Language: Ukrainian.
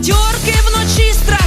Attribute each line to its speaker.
Speaker 1: п'ятерки вночі страшний